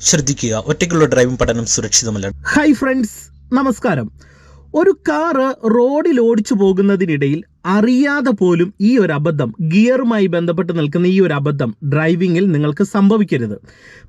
ശ്രദ്ധിക്കുക. ഒറ്റയ്ക്കുള്ള ഡ്രൈവിംഗ് പഠനം സുരക്ഷിതമല്ല. ഹൈ ഫ്രണ്ട്സ് നമസ്കാരം. ഒരു കാറ് റോഡിൽ ഓടിച്ചു പോകുന്നതിനിടയിൽ അറിയാതെ പോലും ഈ ഒരു അബദ്ധം ഗിയറുമായി ബന്ധപ്പെട്ട് നിൽക്കുന്ന ഈ ഒരു അബദ്ധം ഡ്രൈവിങ്ങിൽ നിങ്ങൾക്ക് സംഭവിക്കരുത്.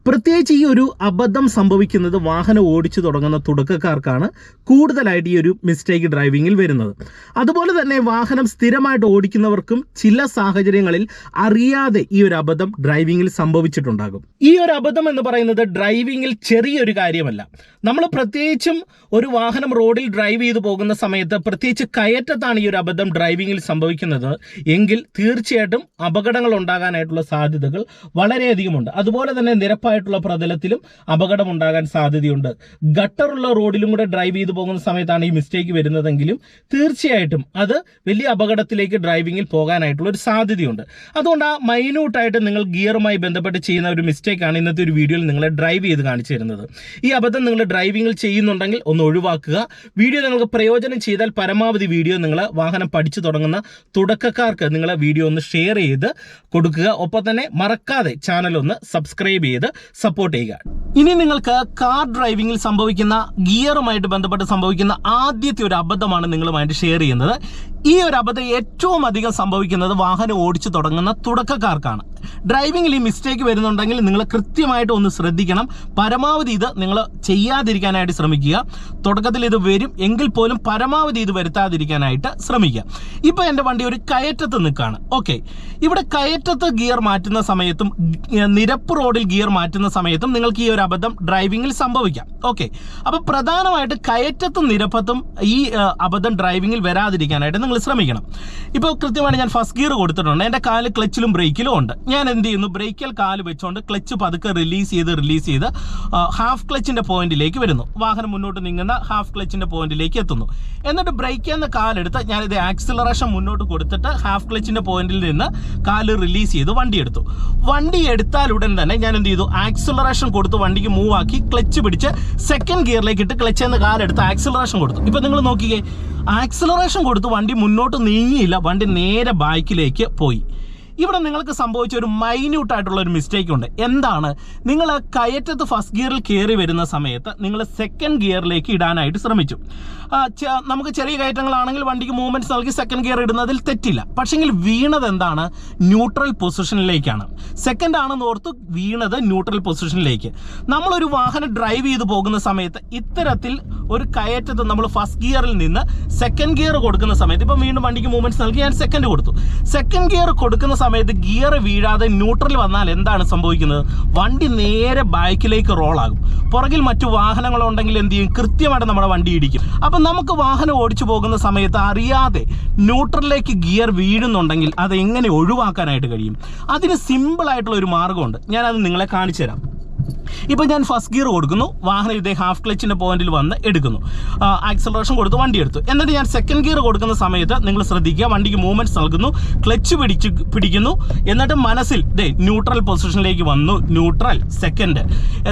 പ്രത്യേകിച്ച് ഈ ഒരു അബദ്ധം സംഭവിക്കുന്നത് വാഹനം ഓടിച്ചു തുടങ്ങുന്ന തുടക്കക്കാർക്കാണ് കൂടുതലായിട്ട് ഈ ഒരു മിസ്റ്റേക്ക് ഡ്രൈവിങ്ങിൽ വരുന്നത്. അതുപോലെ തന്നെ വാഹനം സ്ഥിരമായിട്ട് ഓടിക്കുന്നവർക്കും ചില സാഹചര്യങ്ങളിൽ അറിയാതെ ഈ ഒരു അബദ്ധം ഡ്രൈവിങ്ങിൽ സംഭവിച്ചിട്ടുണ്ടാകും. ഈ ഒരു അബദ്ധം എന്ന് പറയുന്നത് ഡ്രൈവിങ്ങിൽ ചെറിയൊരു കാര്യമല്ല. നമ്മൾ പ്രത്യേകിച്ചും ഒരു വാഹനം റോഡിൽ ഡ്രൈവ് ചെയ്തു പോകുന്ന സമയത്ത് പ്രത്യേകിച്ച് കയറ്റത്താണ് ഈ ഒരു അബദ്ധം ഡ്രൈവിങ്ങിൽ സംഭവിക്കുന്നത് എങ്കിൽ തീർച്ചയായിട്ടും അപകടങ്ങൾ ഉണ്ടാകാനായിട്ടുള്ള സാധ്യതകൾ വളരെയധികമുണ്ട്. അതുപോലെ തന്നെ നിരപ്പായിട്ടുള്ള പ്രതലത്തിലും അപകടം ഉണ്ടാകാൻ സാധ്യതയുണ്ട്. ഗട്ടറുള്ള റോഡിലും കൂടെ ഡ്രൈവ് ചെയ്തു പോകുന്ന സമയത്താണ് ഈ മിസ്റ്റേക്ക് വരുന്നതെങ്കിലും തീർച്ചയായിട്ടും അത് വലിയ അപകടത്തിലേക്ക് ഡ്രൈവിങ്ങിൽ പോകാനായിട്ടുള്ള ഒരു സാധ്യതയുണ്ട്. അതുകൊണ്ട് ആ മൈന്യൂട്ടായിട്ട് നിങ്ങൾ ഗിയറുമായി ബന്ധപ്പെട്ട് ചെയ്യുന്ന ഒരു മിസ്റ്റേക്കാണ് ഇന്നത്തെ ഒരു വീഡിയോയിൽ നിങ്ങളെ ഡ്രൈവ് ചെയ്ത് കാണിച്ചു തരുന്നത്. ഈ അബദ്ധം നിങ്ങൾ ഡ്രൈവിങ്ങിൽ ചെയ്യുന്നുണ്ടെങ്കിൽ ഒന്ന് ഒഴിവാക്കുക. വീഡിയോ നിങ്ങൾക്ക് പ്രയോജനം ചെയ്താൽ പരമാവധി വീഡിയോ നിങ്ങൾ വാഹനം പഠിച്ചു തുടങ്ങുന്ന തുടക്കക്കാർക്ക് നിങ്ങളെ വീഡിയോ ഒന്ന് ഷെയർ ചെയ്ത് കൊടുക്കുക. ഒപ്പം തന്നെ മറക്കാതെ ചാനൽ ഒന്ന് സബ്സ്ക്രൈബ് ചെയ്ത് സപ്പോർട്ട് ചെയ്യുക. ഇനി നിങ്ങൾക്ക് കാർ ഡ്രൈവിംഗിൽ സംഭവിക്കുന്ന ഗിയറുമായിട്ട് ബന്ധപ്പെട്ട് സംഭവിക്കുന്ന ആദ്യത്തെ ഒരു അബദ്ധമാണ് നിങ്ങളുമായിട്ട് ഷെയർ ചെയ്യുന്നത്. ഈ ഒരു അബദ്ധം ഏറ്റവും അധികം സംഭവിക്കുന്നത് വാഹനം ഓടിച്ചു തുടങ്ങുന്ന തുടക്കക്കാർക്കാണ്. ഡ്രൈവിംഗിൽ ഈ മിസ്റ്റേക്ക് വരുന്നുണ്ടെങ്കിൽ നിങ്ങൾ കൃത്യമായിട്ട് ഒന്ന് ശ്രദ്ധിക്കണം. പരമാവധി ഇത് നിങ്ങൾ ചെയ്യാതിരിക്കാനായിട്ട് ശ്രമിക്കുക. തുടക്കത്തിൽ ഇത് വരും. എങ്കിൽ പോലും പരമാവധി ഇത് വരുത്താതിരിക്കാനായിട്ട് ശ്രമിക്കുക. ഇപ്പോൾ എന്റെ വണ്ടി ഒരു കയറ്റത്ത് നിൽക്കുകയാണ് ഓക്കെ. ഇവിടെ കയറ്റത്ത് ഗിയർ മാറ്റുന്ന സമയത്തും നിരപ്പ് റോഡിൽ ഗിയർ മാറ്റുന്ന സമയത്തും നിങ്ങൾക്ക് ഈ ഒരു അബദ്ധം ഡ്രൈവിംഗിൽ സംഭവിക്കാം. ഓക്കെ. അപ്പോൾ പ്രധാനമായിട്ട് കയറ്റത്തും നിരപ്പത്തും ഈ അബദ്ധം ഡ്രൈവിംഗിൽ വരാതിരിക്കാനായിട്ട് നിങ്ങൾ ശ്രമിക്കണം. ഇപ്പോൾ കൃത്യമായിട്ട് ഞാൻ ഫസ്റ്റ് ഗിയർ കൊടുത്തിട്ടുണ്ട്. എന്റെ കാൽ ക്ലച്ചിലും ബ്രേക്കിലും ഉണ്ട്. ഞാൻ എന്ത് ചെയ്യുന്നു? ബ്രേക്കിൽ കാൽ വെച്ചുകൊണ്ട് ക്ലച്ച് പതുക്കെ റിലീസ് ചെയ്ത് റിലീസ് ചെയ്ത് ഹാഫ് ക്ലച്ചിന്റെ പോയിന്റിലേക്ക് വരുന്നു. വാഹനം മുന്നോട്ട് നീങ്ങുന്ന ഹാഫ് ക്ലച്ചിന്റെ പോയിന്റിലേക്ക് എത്തുന്നു. എന്നിട്ട് ബ്രേക്ക് എന്ന കാലെടുത്ത് ഞാൻ ഇത് ആക്സിലറേഷൻ മുന്നോട്ട് കൊടുത്തിട്ട് ഹാഫ് ക്ലച്ചിന്റെ പോയിന്റിൽ നിന്ന് കാൽ റിലീസ് ചെയ്ത് വണ്ടി എടുത്തു. വണ്ടി എടുത്താൽ ഉടൻ തന്നെ ഞാൻ എന്ത് ചെയ്തു? ആക്സിലറേഷൻ കൊടുത്ത് വണ്ടിക്ക് മൂവ് ആക്കി ക്ലച്ച് പിടിച്ച് സെക്കൻഡ് ഗിയറിലേക്ക് ഇട്ട് ക്ലച്ച് എന്ന കാലെടുത്ത് ആക്സിലറേഷൻ കൊടുത്തു. ഇപ്പൊ നിങ്ങൾ നോക്കിക്കേ ആക്സിലറേഷൻ കൊടുത്ത് വണ്ടി മുന്നോട്ട് നീങ്ങിയില്ല. വണ്ടി നേരെ ബാക്കിലേക്ക് പോയി. ഇവിടെ നിങ്ങൾക്ക് സംഭവിച്ച ഒരു മൈന്യൂട്ട് ആയിട്ടുള്ള ഒരു മിസ്റ്റേക്ക് ഉണ്ട്. എന്താണ്? നിങ്ങൾ കയറ്റത്ത് ഫസ്റ്റ് ഗിയറിൽ കയറി വരുന്ന സമയത്ത് നിങ്ങൾ സെക്കൻഡ് ഗിയറിലേക്ക് ഇടാനായിട്ട് ശ്രമിച്ചു. നമുക്ക് ചെറിയ കയറ്റങ്ങളാണെങ്കിൽ വണ്ടിക്ക് മൂവ്മെന്റ്സ് നൽകി സെക്കൻഡ് ഗിയർ ഇടുന്നതിൽ തെറ്റില്ല. പക്ഷെങ്കിൽ വീണത് എന്താണ്? ന്യൂട്രൽ പൊസിഷനിലേക്കാണ് സെക്കൻഡ് ആണെന്ന് ഓർത്ത് വീണത് ന്യൂട്രൽ പൊസിഷനിലേക്ക് നമ്മളൊരു വാഹനം ഡ്രൈവ് ചെയ്ത് പോകുന്ന സമയത്ത് ഇത്തരത്തിൽ ഒരു കയറ്റത്ത് നമ്മൾ ഫസ്റ്റ് ഗിയറിൽ നിന്ന് സെക്കൻഡ് ഗിയർ കൊടുക്കുന്ന സമയത്ത് ഇപ്പം വീണ്ടും വണ്ടിക്ക് മൂവ്മെന്റ്സ് നൽകി ഞാൻ സെക്കൻഡ് കൊടുത്തു. സെക്കൻഡ് ഗിയർ കൊടുക്കുന്ന സമയത്ത് ഗിയർ വീഴാതെ ന്യൂട്രൽ വന്നാൽ എന്താണ് സംഭവിക്കുന്നത്? വണ്ടി നേരെ ബാക്കിലേക്ക് റോളാകും പുറകിൽ മറ്റു വാഹനങ്ങളുണ്ടെങ്കിൽ എന്ത് ചെയ്യും? കൃത്യമായിട്ട് നമ്മുടെ വണ്ടി ഇടിക്കും. അപ്പം നമുക്ക് വാഹനം ഓടിച്ചു പോകുന്ന സമയത്ത് അറിയാതെ ന്യൂട്രലിലേക്ക് ഗിയർ വീഴുന്നുണ്ടെങ്കിൽ അത് എങ്ങനെ ഒഴിവാക്കാനായിട്ട് കഴിയും? അതിന് സിമ്പിൾ ആയിട്ടുള്ള ഒരു മാർഗമുണ്ട്. ഞാനത് നിങ്ങളെ കാണിച്ചു തരാം. ഇപ്പോൾ ഞാൻ ഫസ്റ്റ് ഗിയർ കൊടുക്കുന്നു. വാഹനം ഇതേ ഹാഫ് ക്ലച്ചിന്റെ പോയിന്റിൽ വന്ന് എടുക്കുന്നു. ആക്സലറേഷൻ കൊടുത്ത് വണ്ടി എടുത്തു. എന്നിട്ട് ഞാൻ സെക്കൻഡ് ഗിയർ കൊടുക്കുന്ന സമയത്ത് നിങ്ങൾ ശ്രദ്ധിക്കുക വണ്ടിക്ക് മൂവ്മെന്റ്സ് നൽകുന്നു ക്ലച്ച് പിടിച്ച് പിടിക്കുന്നു. എന്നിട്ട് മനസ്സിൽ ദേ ന്യൂട്രൽ പൊസിഷനിലേക്ക് വന്നു. ന്യൂട്രൽ സെക്കൻഡ്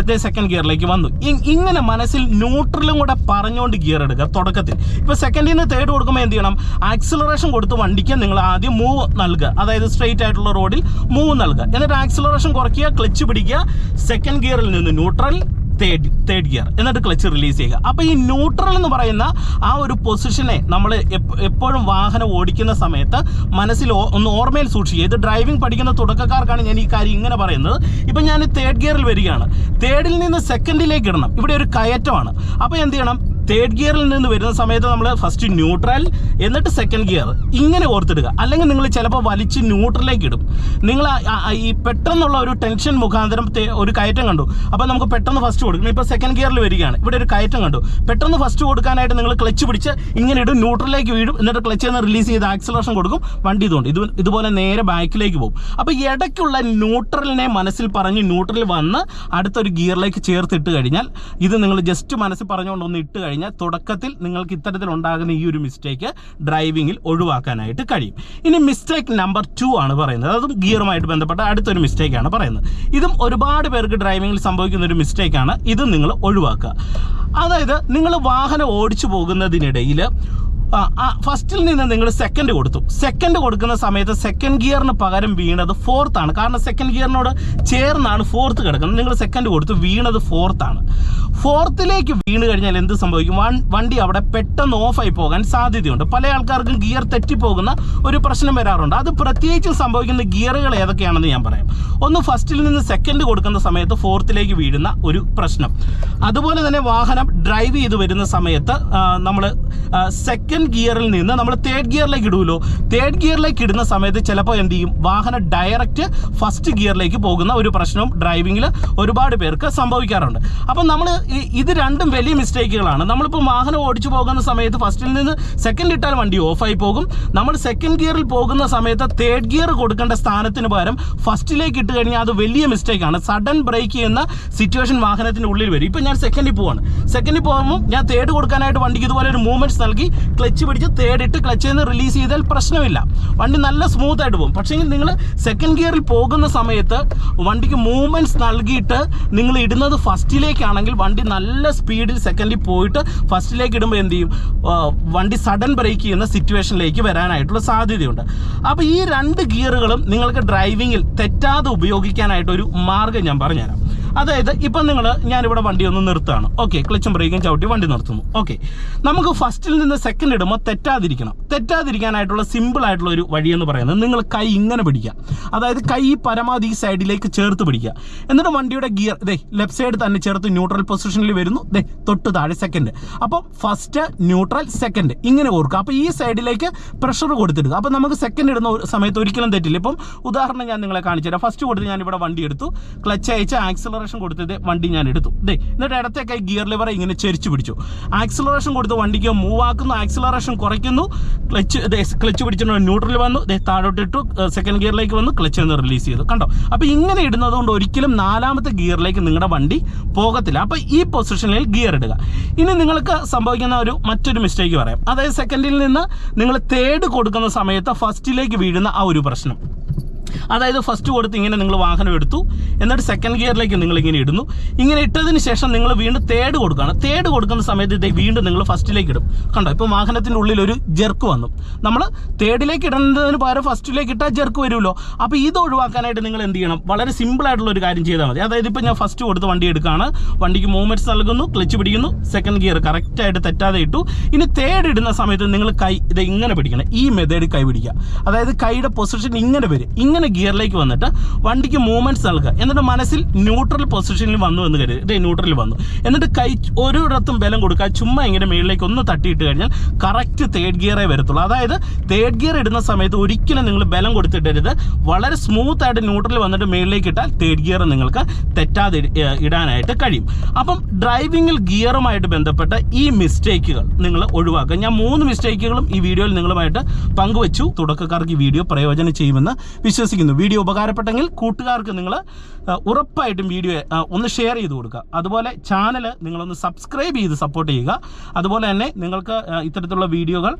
ദേ സെക്കൻഡ് ഗിയറിലേക്ക് വന്നു. ഇങ്ങനെ മനസ്സിൽ ന്യൂട്രലും കൂടെ പറഞ്ഞുകൊണ്ട് ഗിയർ എടുക്കുക തുടക്കത്തിൽ. ഇപ്പോൾ സെക്കൻഡിൽ നിന്ന് തേർഡ് കൊടുക്കുമ്പോൾ എന്ത് ചെയ്യണം? ആക്സിലറേഷൻ കൊടുത്ത് വണ്ടിക്ക് നിങ്ങൾ ആദ്യം മൂവ് നൽകുക. അതായത് സ്ട്രെയിറ്റ് ആയിട്ടുള്ള റോഡിൽ മൂവ് നൽകുക. എന്നിട്ട് ആക്സിലറേഷൻ കുറയ്ക്കുക ക്ലച്ച് പിടിക്കുക സെക്കൻഡ് ഗിയറിൽ നിന്ന് ന്യൂട്രൽ തേർഡ് തേർഡ് ഗിയർ എന്നിട്ട് ക്ലച്ച് റിലീസ് ചെയ്യുക. അപ്പോൾ ഈ ന്യൂട്രൽ എന്ന് പറയുന്ന ആ ഒരു പൊസിഷനെ നമ്മൾ എപ്പോഴും വാഹനം ഓടിക്കുന്ന സമയത്ത് മനസ്സിൽ ഒന്ന് ഓർമ്മയിൽ സൂക്ഷിക്കുക. ഇത് ഡ്രൈവിംഗ് പഠിക്കുന്ന തുടക്കക്കാർക്കാണ് ഞാൻ ഈ കാര്യം ഇങ്ങനെ പറയുന്നത്. ഇപ്പം ഞാൻ തേർഡ് ഗിയറിൽ വരികയാണ്. തേർഡിൽ നിന്ന് സെക്കൻഡിലേക്ക് ഇടണം. ഇവിടെ ഒരു കയറ്റമാണ്. അപ്പോൾ എന്ത് ചെയ്യണം? തേർഡ് ഗിയറിൽ നിന്ന് വരുന്ന സമയത്ത് നമ്മൾ ഫസ്റ്റ് ന്യൂട്രൽ എന്നിട്ട് സെക്കൻഡ് ഗിയർ ഇങ്ങനെ ഓർത്തിടുക. അല്ലെങ്കിൽ നിങ്ങൾ ചിലപ്പോൾ വലിച്ച് ന്യൂട്രലിലേക്ക് ഇടും. നിങ്ങൾ ഈ പെട്ടെന്നുള്ള ഒരു ടെൻഷൻ മുഖാന്തരം ഒരു കയറ്റം കണ്ടു. അപ്പോൾ നമുക്ക് പെട്ടെന്ന് ഫസ്റ്റ് കൊടുക്കണം. ഇപ്പോൾ സെക്കൻഡ് ഗിയറിൽ വരികയാണ്. ഇവിടെ ഒരു കയറ്റം കണ്ടു. പെട്ടെന്ന് ഫസ്റ്റ് കൊടുക്കാനായിട്ട് നിങ്ങൾ ക്ലച്ച് പിടിച്ച് ഇങ്ങനെ ഇടും. ന്യൂട്രലിലേക്ക് വീഴും. എന്നിട്ട് ക്ലച്ച് നിന്ന് റിലീസ് ചെയ്ത് ആക്സിലേഷൻ കൊടുക്കും. വണ്ടി ഇതുകൊണ്ട്. ഇത് ഇതുപോലെ നേരെ ബാക്കിലേക്ക് പോകും. അപ്പോൾ ഇടയ്ക്കുള്ള ന്യൂട്രലിനെ മനസ്സിൽ പറഞ്ഞ് ന്യൂട്രൽ വന്ന് അടുത്തൊരു ഗിയറിലേക്ക് ചേർത്തിട്ട് കഴിഞ്ഞാൽ ഇത് നിങ്ങൾ ജസ്റ്റ് മനസ്സിൽ പറഞ്ഞുകൊണ്ട് ഒന്ന് ഇട്ട് കഴിഞ്ഞാൽ തുടക്കത്തിൽ നിങ്ങൾക്ക് ഇത്തരത്തിൽ ഉണ്ടാകുന്ന ഈ ഒരു മിസ്റ്റേക്ക് ഡ്രൈവിംഗിൽ ഒഴിവാക്കാനായിട്ട് കഴിയും. ഇനി മിസ്റ്റേക്ക് നമ്പർ ടു ആണ് പറയുന്നത്. അതും ഗിയറുമായിട്ട് ബന്ധപ്പെട്ട അടുത്തൊരു മിസ്റ്റേക്കാണ് പറയുന്നത്. ഇതും ഒരുപാട് പേർക്ക് ഡ്രൈവിംഗിൽ സംഭവിക്കുന്ന ഒരു മിസ്റ്റേക്കാണ് ഇത് നിങ്ങൾ ഒഴിവാക്കുക. അതായത് നിങ്ങൾ വാഹനം ഓടിച്ചു പോകുന്നതിനിടയിൽ ഫസ്റ്റിൽ നിന്ന് നിങ്ങൾ സെക്കൻഡ് കൊടുത്തു. സെക്കൻഡ് കൊടുക്കുന്ന സമയത്ത് സെക്കൻഡ് ഗിയറിന് പകരം വീണത് ഫോർത്ത് ആണ്. കാരണം സെക്കൻഡ് ഗിയറിനോട് ചേർന്നാണ് ഫോർത്ത് കിടക്കുന്നത്. നിങ്ങൾ സെക്കൻഡ് കൊടുത്തു വീണത് ഫോർത്ത് ആണ്. ഫോർത്തിലേക്ക് വീണ് കഴിഞ്ഞാൽ എന്ത് സംഭവിക്കും? വണ്ടി അവിടെ പെട്ടെന്ന് ഓഫായി പോകാൻ സാധ്യതയുണ്ട്. പല ആൾക്കാർക്കും ഗിയർ തെറ്റിപ്പോകുന്ന ഒരു പ്രശ്നം വരാറുണ്ട്. അത് പ്രത്യേകിച്ചും സംഭവിക്കുന്ന ഗിയറുകൾ ഏതൊക്കെയാണെന്ന് ഞാൻ പറയാം. ഒന്ന് ഫസ്റ്റിൽ നിന്ന് സെക്കൻഡ് കൊടുക്കുന്ന സമയത്ത് ഫോർത്തിലേക്ക് വീഴുന്ന ഒരു പ്രശ്നം. അതുപോലെ തന്നെ വാഹനം ഡ്രൈവ് ചെയ്ത് വരുന്ന സമയത്ത് നമ്മൾ സെക്കൻഡ് ഗിയറിൽ നിന്ന് നമ്മൾ തേർഡ് ഗിയറിലേക്ക് ഇടുമല്ലോ തേർഡ് ഗിയറിലേക്ക് ഇടുന്ന സമയത്ത് ചിലപ്പോൾ എന്ത് ചെയ്യും? വാഹനം ഡയറക്റ്റ് ഫസ്റ്റ് ഗിയറിലേക്ക് പോകുന്ന ഒരു പ്രശ്നവും ഡ്രൈവിങ്ങിൽ ഒരുപാട് പേർക്ക് സംഭവിക്കാറുണ്ട്. അപ്പം നമ്മൾ ഇത് രണ്ടും വലിയ മിസ്റ്റേക്കുകളാണ് നമ്മളിപ്പോൾ വാഹനം ഓടിച്ചു പോകുന്ന സമയത്ത് ഫസ്റ്റിൽ നിന്ന് സെക്കൻഡ് ഇട്ടാൽ വണ്ടി ഓഫായി പോകും. നമ്മൾ സെക്കൻഡ് ഗിയറിൽ പോകുന്ന സമയത്ത് തേർഡ് ഗിയർ കൊടുക്കേണ്ട സ്ഥാനത്തിന് പകരം ഫസ്റ്റിലേക്ക് ഇട്ട് കഴിഞ്ഞാൽ അത് വലിയ മിസ്റ്റേക്കാണ് സഡൻ ബ്രേക്ക് ചെയ്യുന്ന സിറ്റുവേഷൻ വാഹനത്തിന്റെ ഉള്ളിൽ വരും. ഇപ്പം ഞാൻ സെക്കൻഡിൽ പോവാണ്. സെക്കൻഡിൽ പോകുമ്പോൾ ഞാൻ തേർഡ് കൊടുക്കാനായിട്ട് വണ്ടിക്ക് ഇതുപോലെ ഒരു മൂവ്മെന്റ്സ് നൽകി ക്ലച്ച് പിടിച്ച് തേടിയിട്ട് ഇട്ട് ക്ലച്ചിൽ നിന്ന് റിലീസ് ചെയ്താൽ പ്രശ്നമില്ല. വണ്ടി നല്ല സ്മൂത്ത് ആയിട്ട് പോകും. പക്ഷേ നിങ്ങൾ സെക്കൻഡ് ഗിയറിൽ പോകുന്ന സമയത്ത് വണ്ടിക്ക് മൂവ്മെന്റ്സ് നൽകിയിട്ട് നിങ്ങൾ ഇടുന്നത് ഫസ്റ്റിലേക്കാണെങ്കിൽ വണ്ടി നല്ല സ്പീഡിൽ സെക്കൻഡിൽ പോയിട്ട് ഫസ്റ്റിലേക്ക് ഇടുമ്പോൾ എന്ത് ചെയ്യും? വണ്ടി സഡൻ ബ്രേക്ക് ചെയ്യുന്ന സിറ്റുവേഷനിലേക്ക് വരാനായിട്ടുള്ള സാധ്യതയുണ്ട്. അപ്പോൾ ഈ രണ്ട് ഗിയറുകളും നിങ്ങൾക്ക് ഡ്രൈവിങ്ങിൽ തെറ്റാതെ ഉപയോഗിക്കാനായിട്ട് ഒരു മാർഗം ഞാൻ പറഞ്ഞുതരാം. അതായത് ഇപ്പം നിങ്ങൾ ഞാനിവിടെ വണ്ടി ഒന്ന് നിർത്തുകയാണ്. ഓക്കെ ക്ലച്ചും ബ്രേക്കും ചവിട്ടി വണ്ടി നിർത്തുന്നു. ഓക്കെ നമുക്ക് ഫസ്റ്റിൽ നിന്ന് സെക്കൻഡ് ഇടുമ്പോൾ തെറ്റാതിരിക്കണം. തെറ്റാതിരിക്കാനായിട്ടുള്ള സിമ്പിൾ ആയിട്ടുള്ള ഒരു വഴി എന്ന് പറയുന്നത് നിങ്ങൾ കൈ ഇങ്ങനെ പിടിക്കുക. അതായത് കൈ ഈ പരമാവധി സൈഡിലേക്ക് ചേർത്ത് പിടിക്കുക. എന്നിട്ട് വണ്ടിയുടെ ഗിയർ ദേ ലെഫ്റ്റ് സൈഡ് തന്നെ ചേർത്ത് ന്യൂട്രൽ പൊസിഷനിൽ വരുന്നു. ദേ തൊട്ട് താഴെ സെക്കൻഡ് അപ്പം ഫസ്റ്റ് ന്യൂട്രൽ സെക്കൻഡ് ഇങ്ങനെ ഓർക്കുക. അപ്പോൾ ഈ സൈഡിലേക്ക് പ്രഷർ കൊടുത്തിടുക. അപ്പോൾ നമുക്ക് സെക്കൻഡ് ഇടുന്ന സമയത്ത് ഒരിക്കലും തെറ്റില്ല. ഇപ്പം ഉദാഹരണം ഞാൻ നിങ്ങളെ കാണിച്ചു തരാം ഫസ്റ്റ് കൊടുത്ത് ഞാൻ ഇവിടെ വണ്ടി എടുത്തു. ക്ലച്ച് അയച്ച് ആക്സിലറേഷൻ കൊടുത്തത് വണ്ടി ഞാൻ എടുത്തു. ദേ എന്നിട്ട് ഇടത്തെ കൈ ഗിയർ ലിവർ ഇങ്ങനെ ചെരിച്ചു പിടിച്ചു. ആക്സിലറേഷൻ കൊടുത്ത് വണ്ടിക്ക് മൂവ് ആക്കുന്നു ആക്സിലറേഷൻ കുറയ്ക്കുന്നു. ക്ലച്ച് ക്ലച്ച് പിടിച്ചിട്ട് ന്യൂട്രൽ വന്നു. ദേ താഴോട്ട് ഇട്ടു സെക്കൻഡ് ഗിയറിലേക്ക് വന്നു ക്ലച്ച് ഒന്ന് റിലീസ് ചെയ്തു. കണ്ടോ? അപ്പോൾ ഇങ്ങനെ ഇടുന്നത് കൊണ്ട് ഒരിക്കലും നാലാമത്തെ ഗിയറിലേക്ക് നിങ്ങളുടെ വണ്ടി പോകത്തില്ല. അപ്പോൾ ഈ പൊസിഷനിൽ ഗിയർ ഇടുക. ഇനി നിങ്ങൾക്ക് സംഭവിക്കുന്ന ഒരു മറ്റൊരു മിസ്റ്റേക്ക് പറയാം. അതായത് സെക്കൻഡിൽ നിന്ന് നിങ്ങൾ തേർഡ് കൊടുക്കുന്ന സമയത്ത് ഫസ്റ്റിലേക്ക് വീഴുന്ന ആ ഒരു പ്രശ്നം. അതായത് ഫസ്റ്റ് കൊടുത്ത് ഇങ്ങനെ നിങ്ങൾ വാഹനം എടുത്തു. എന്നിട്ട് സെക്കൻഡ് ഗിയറിലേക്ക് നിങ്ങൾ ഇങ്ങനെ ഇടുന്നു. ഇങ്ങനെ ഇട്ടതിന് ശേഷം നിങ്ങൾ വീണ്ടും തേർഡ് കൊടുക്കുകയാണ്. തേർഡ് കൊടുക്കുന്ന സമയത്ത് വീണ്ടും നിങ്ങൾ ഫസ്റ്റിലേക്ക് ഇടും. കണ്ടോ? ഇപ്പോൾ വാഹനത്തിന്റെ ഉള്ളിൽ ഒരു ജെർക്ക് വന്നു. നമ്മൾ തേർഡിലേക്ക് ഇടുന്നതിന് പകരം ഫസ്റ്റിലേക്ക് ഇട്ടാൽ ജെർക്ക് വരുമല്ലോ. അപ്പോൾ ഇത് ഒഴിവാക്കാനായിട്ട് നിങ്ങൾ എന്ത് ചെയ്യണം? വളരെ സിമ്പിളായിട്ടുള്ള ഒരു കാര്യം ചെയ്താൽ മതി. അതായത് ഇപ്പോൾ ഞാൻ ഫസ്റ്റ് കൊടുത്ത് വണ്ടി എടുക്കുകയാണ് വണ്ടിക്ക് മൂവ്മെന്റ്സ് നൽകുന്നു ക്ലച്ച് പിടിക്കുന്നു സെക്കൻഡ് ഗിയർ കറക്റ്റായിട്ട് തെറ്റാതെ ഇട്ടു. ഇനി തേർഡ് ഇടുന്ന സമയത്ത് നിങ്ങൾ കൈ ഇത് ഇങ്ങനെ പിടിക്കണം. ഈ മെത്തേഡ് കൈ പിടിക്കുക. അതായത് കൈയുടെ പൊസിഷൻ ഇങ്ങനെ വരും. ഗിയറിലേക്ക് വന്നിട്ട് വണ്ടിക്ക് മൂവ്മെന്റ്സ് നൽകുക. എന്നിട്ട് മനസ്സിൽ ന്യൂട്രൽ പൊസിഷനിൽ വന്നു എന്ന് കരുതി. ന്യൂട്രലിൽ വന്നു. എന്നിട്ട് കൈ ഒരിടത്തും ബലം കൊടുക്കുക. ചുമ്മാ ഇങ്ങനെ മേളിലേക്ക് ഒന്ന് തട്ടിയിട്ട് കഴിഞ്ഞാൽ കറക്റ്റ് തേർഡ് ഗിയറേ വരത്തുള്ളൂ. അതായത് തേർഡ് ഗിയർ ഇടുന്ന സമയത്ത് ഒരിക്കലും നിങ്ങൾ ബലം കൊടുത്തിട്ടരുത്. വളരെ സ്മൂത്ത് ആയിട്ട് ന്യൂട്രൽ വന്നിട്ട് മേളിലേക്ക് ഇട്ടാൽ തേർഡ് ഗിയർ നിങ്ങൾക്ക് തെറ്റാതെ ഇടാനായിട്ട് കഴിയും. അപ്പം ഡ്രൈവിങ്ങിൽ ഗിയറുമായിട്ട് ബന്ധപ്പെട്ട ഈ മിസ്റ്റേക്കുകൾ നിങ്ങൾ ഒഴിവാക്കുക. ഞാൻ മൂന്ന് മിസ്റ്റേക്കുകളും ഈ വീഡിയോയിൽ നിങ്ങളുമായിട്ട് പങ്കുവച്ചു. തുടക്കക്കാർക്ക് ഈ വീഡിയോ പ്രയോജനം ചെയ്യുമെന്ന് വിശ്വസിക്കുന്നു. വീഡിയോ ഉപകാരപ്പെട്ടെങ്കിൽ കൂട്ടുകാർക്ക് നിങ്ങൾ ഉറപ്പായിട്ടും വീഡിയോ ഒന്ന് ഷെയർ ചെയ്ത് കൊടുക്കുക. അതുപോലെ ചാനൽ നിങ്ങളൊന്ന് സബ്സ്ക്രൈബ് ചെയ്ത് സപ്പോർട്ട് ചെയ്യുക. അതുപോലെ തന്നെ നിങ്ങൾക്ക് ഇത്തരത്തിലുള്ള വീഡിയോകൾ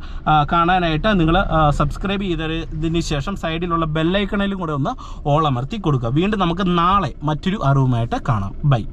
കാണാനായിട്ട് നിങ്ങൾ സബ്സ്ക്രൈബ് ചെയ്തതിന് ശേഷം സൈഡിലുള്ള ബെല്ലൈക്കണിലും കൂടെ ഒന്ന് ഓളമർത്തി കൊടുക്കുക. വീണ്ടും നമുക്ക് നാളെ മറ്റൊരു അറിവുമായിട്ട് കാണാം. ബൈ